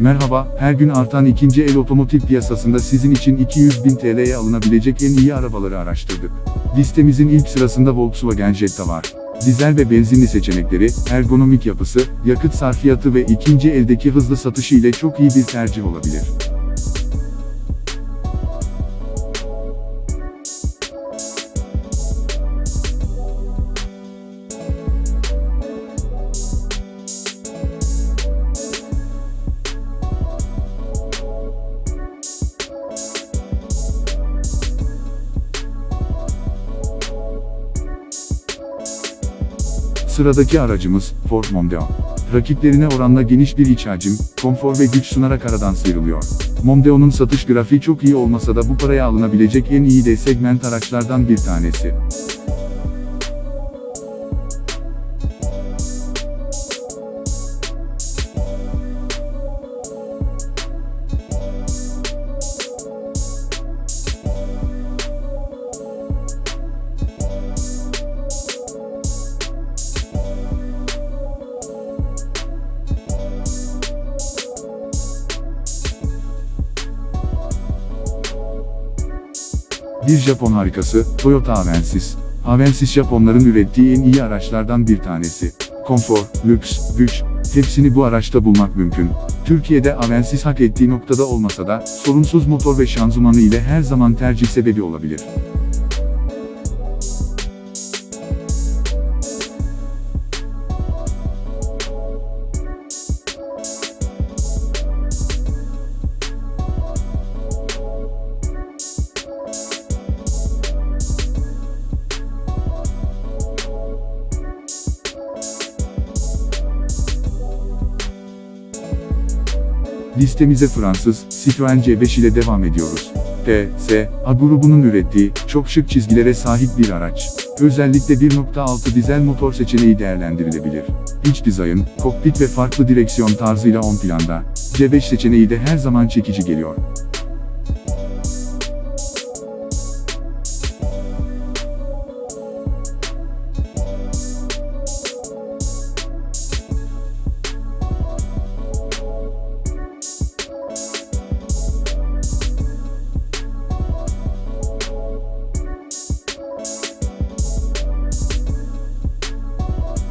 Merhaba, her gün artan ikinci el otomotiv piyasasında sizin için 200 bin TL'ye alınabilecek en iyi arabaları araştırdık. Listemizin ilk sırasında Volkswagen Jetta var. Dizel ve benzinli seçenekleri, ergonomik yapısı, yakıt sarfiyatı ve ikinci eldeki hızlı satışı ile çok iyi bir tercih olabilir. Sıradaki aracımız, Ford Mondeo. Rakiplerine oranla geniş bir iç hacim, konfor ve güç sunarak aradan sıyrılıyor. Mondeo'nun satış grafiği çok iyi olmasa da bu paraya alınabilecek en iyi de segment araçlardan bir tanesi. Bir Japon harikası, Toyota Avensis. Avensis Japonların ürettiği en iyi araçlardan bir tanesi. Konfor, lüks, güç, hepsini bu araçta bulmak mümkün. Türkiye'de Avensis hak ettiği noktada olmasa da, sorunsuz motor ve şanzımanı ile her zaman tercih sebebi olabilir. Listemize Fransız, Citroen C5 ile devam ediyoruz. T.S. A grubunun ürettiği, çok şık çizgilere sahip bir araç. Özellikle 1.6 dizel motor seçeneği değerlendirilebilir. İç dizayn, kokpit ve farklı direksiyon tarzıyla ön planda. C5 seçeneği de her zaman çekici geliyor.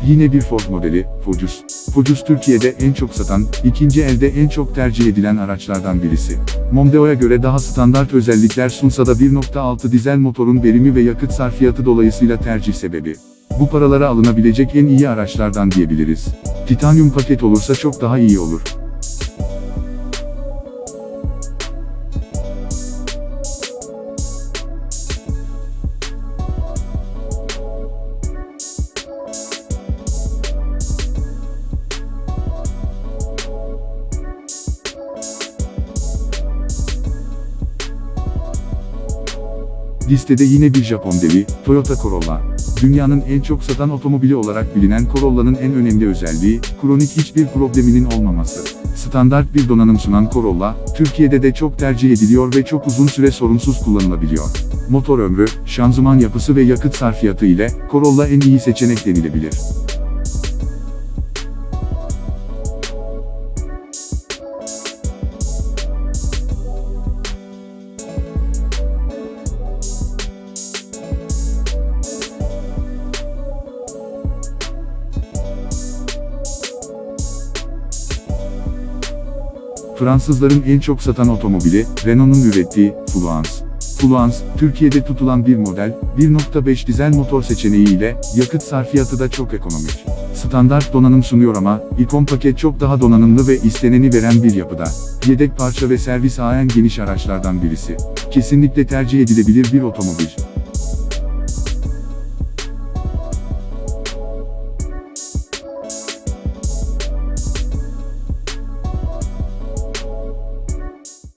Yine bir Ford modeli, Focus. Focus Türkiye'de en çok satan, ikinci elde en çok tercih edilen araçlardan birisi. Mondeo'ya göre daha standart özellikler sunsa da 1.6 dizel motorun verimi ve yakıt sarfiyatı dolayısıyla tercih sebebi. Bu paralara alınabilecek en iyi araçlardan diyebiliriz. Titanium paket olursa çok daha iyi olur. Listede yine bir Japon devi, Toyota Corolla. Dünyanın en çok satan otomobili olarak bilinen Corolla'nın en önemli özelliği, kronik hiçbir probleminin olmaması. Standart bir donanım sunan Corolla, Türkiye'de de çok tercih ediliyor ve çok uzun süre sorunsuz kullanılabiliyor. Motor ömrü, şanzıman yapısı ve yakıt sarfiyatı ile, Corolla en iyi seçenek denilebilir. Fransızların en çok satan otomobili, Renault'un ürettiği, Fluence. Fluence, Türkiye'de tutulan bir model, 1.5 dizel motor seçeneği ile, yakıt sarfiyatı da çok ekonomik. Standart donanım sunuyor ama, ikon paket çok daha donanımlı ve isteneni veren bir yapıda. Yedek parça ve servis ağen geniş araçlardan birisi. Kesinlikle tercih edilebilir bir otomobil.